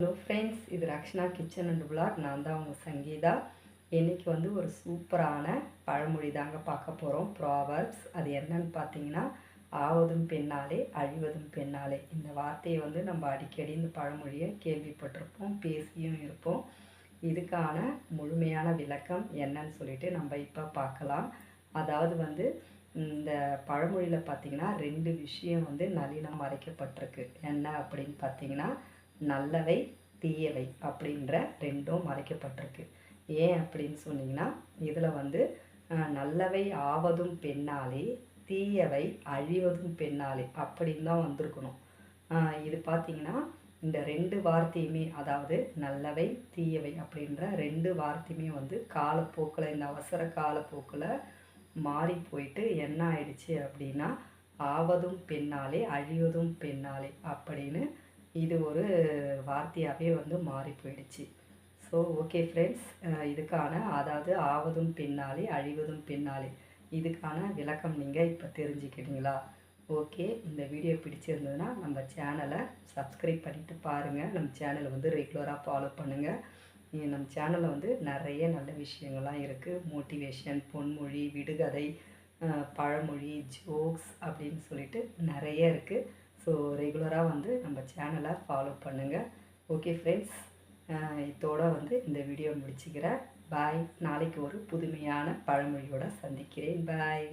Hello friends இது Rakshana kitchen and black நான் தான் உங்கள் சங்கீதா. இன்றைக்கி வந்து ஒரு சூப்பரான பழமொழி தாங்க பார்க்க போகிறோம் ப்ராவர்ப்ஸ் அது என்னன்னு பார்த்தீங்கன்னா ஆவதும் பெண்ணாலே அழிவதும் பெண்ணாலே. இந்த வார்த்தையை வந்து நம்ம அடிக்கடி இந்த பழமொழியை கேள்விப்பட்டிருப்போம் பேசியும் இருப்போம். இதுக்கான முழுமையான விளக்கம் என்னன்னு சொல்லிட்டு நம்ம இப்போ பார்க்கலாம். அதாவது வந்து இந்த பழமொழியில் பார்த்தீங்கன்னா ரெண்டு விஷயம் வந்து நளினம் மறைக்கப்பட்டிருக்கு என்ன அப்படின்னு பார்த்தீங்கன்னா நல்லவை தீயவை அப்படின்ற ரெண்டும் மறைக்கப்பட்டிருக்கு. ஏன் அப்படின்னு சொன்னிங்கன்னா இதில் வந்து நல்லவை ஆவதும் பெண்ணாலே தீயவை அழிவதும் பெண்ணாலே அப்படின்னு தான் வந்திருக்கணும். இது பார்த்தீங்கன்னா இந்த ரெண்டு வார்த்தையுமே அதாவது நல்லவை தீயவை அப்படின்ற ரெண்டு வார்த்தையுமே வந்து காலப்போக்கில் இந்த அவசர காலப்போக்கில் மாறி போயிட்டு என்ன ஆயிடுச்சு அப்படின்னா ஆவதும் பெண்ணாலே அழிவதும் பெண்ணாலே அப்படின்னு இது ஒரு வார்த்தையாகவே வந்து மாறி போயிடுச்சு. ஸோ ஓகே ஃப்ரெண்ட்ஸ் இதுக்கான அதாவது ஆவதும் பின்னாலே அழிவதும் பின்னாலே இதுக்கான விளக்கம் நீங்கள் இப்போ தெரிஞ்சுக்கிட்டீங்களா? ஓகே இந்த வீடியோ பிடிச்சிருந்ததுன்னா நம்ம சேனலை சப்ஸ்கிரைப் பண்ணிவிட்டு பாருங்கள் நம்ம சேனலை வந்து ரெகுலராக ஃபாலோ பண்ணுங்கள் நீங்கள் நம்ம சேனலில் வந்து நிறைய நல்ல விஷயங்கள்லாம் இருக்குது மோட்டிவேஷன் பொன்மொழி விடுகதை பழமொழி ஜோக்ஸ் அப்படின்னு சொல்லிட்டு நிறைய இருக்குது ஸோ ரெகுலராக வந்து நம்ம சேனலை ஃபாலோ பண்ணுங்கள் ஓகே ஃப்ரெண்ட்ஸ் இதோட வந்து இந்த வீடியோ முடிச்சுக்கிறேன். பாய் நாளைக்கு ஒரு புதுமையான பழமொழியோட சந்திக்கிறேன். பாய்